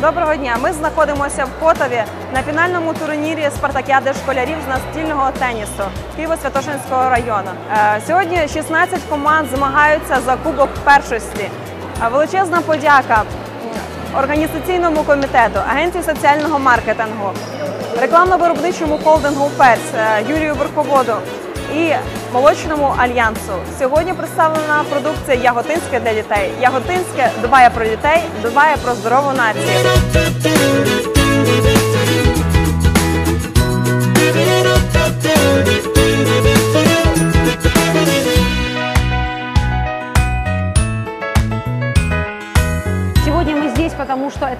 Доброго дня. Ми знаходимося в Котові на фінальному турнірі спартакіади школярів з настільного тенісу Києво-Святошинського району. Е, Сьогодні 16 команд змагаються за кубок першості. Величезна подяка організаційному комітету, агенції соціального маркетингу, рекламно-виробничому холдингу Перс е, Юрію Верховоду і молочному альянсу. Сьогодні представлена продукція Яготинське для дітей. Яготинське дбає про дітей, дбає про здорову націю.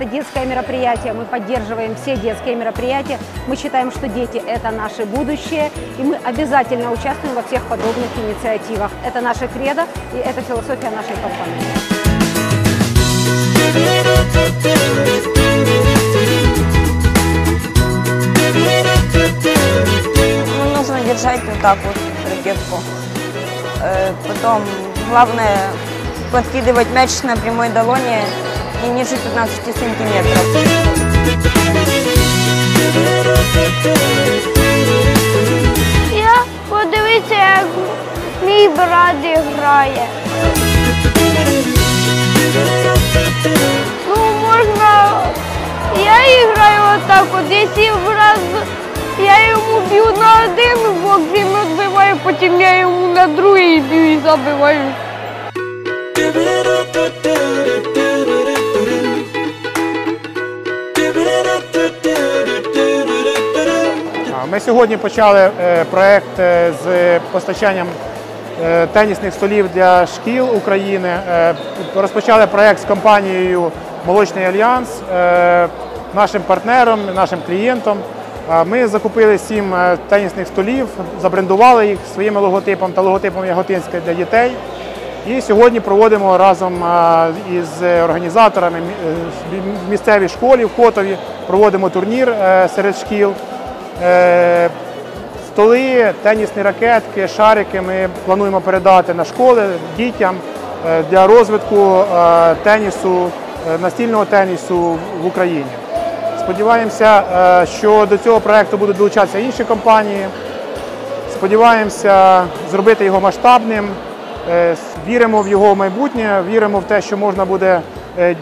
Детское мероприятие. Мы поддерживаем все детские мероприятия. Мы считаем, что дети – это наше будущее, и мы обязательно участвуем во всех подобных инициативах. Это наша кредо, и это философия нашей компании. Ну, нужно держать вот так вот ракетку. Э, потом главное подкидывать мяч на прямой долоне не ниже 15 сантиметров. Я подивіться, як мій брат грає. Ну, можна. Я і граю отак. От якщо раз я йому б'ю на один бок, він відбиває, потім я йому на другий б'ю і забиваю. Ми сьогодні почали е, проект е, з постачанням е, тенісних столів для шкіл України. Розпочали проект з компанією Молочний Альянс, нашим партнером, нашим клієнтом. Ми закупили сім тенісних столів, забрендували їх своїм логотипом та логотипом Яготинське для дітей. І сьогодні проводимо разом із організаторами в місцевій школі в Котові, проводимо турнір серед шкіл. Е, Столи, тенісні ракетки, шарики ми плануємо передати на школи дітям е, для розвитку е, тенісу, настільного тенісу в Україні. Сподіваємося, що до цього проекту будуть долучатися інші компанії. Сподіваємося зробити його масштабним. Віримо в його майбутнє, віримо в те, що можна буде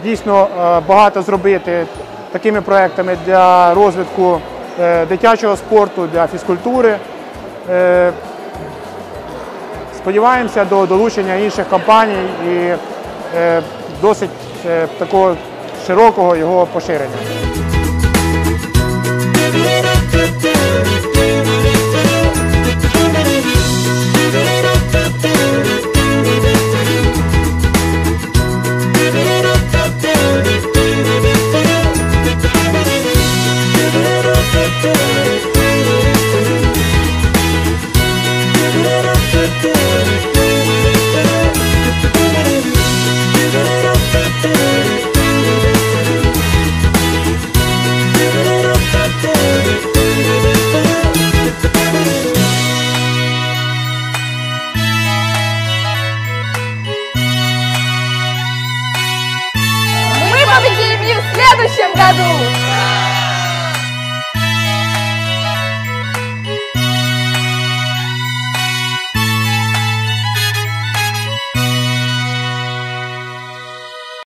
дійсно багато зробити такими проектами для розвитку дитячого спорту, для фізкультури. Е, Сподіваємося до долучення інших компаній і е, досить е, такого широкого його поширення. chegado!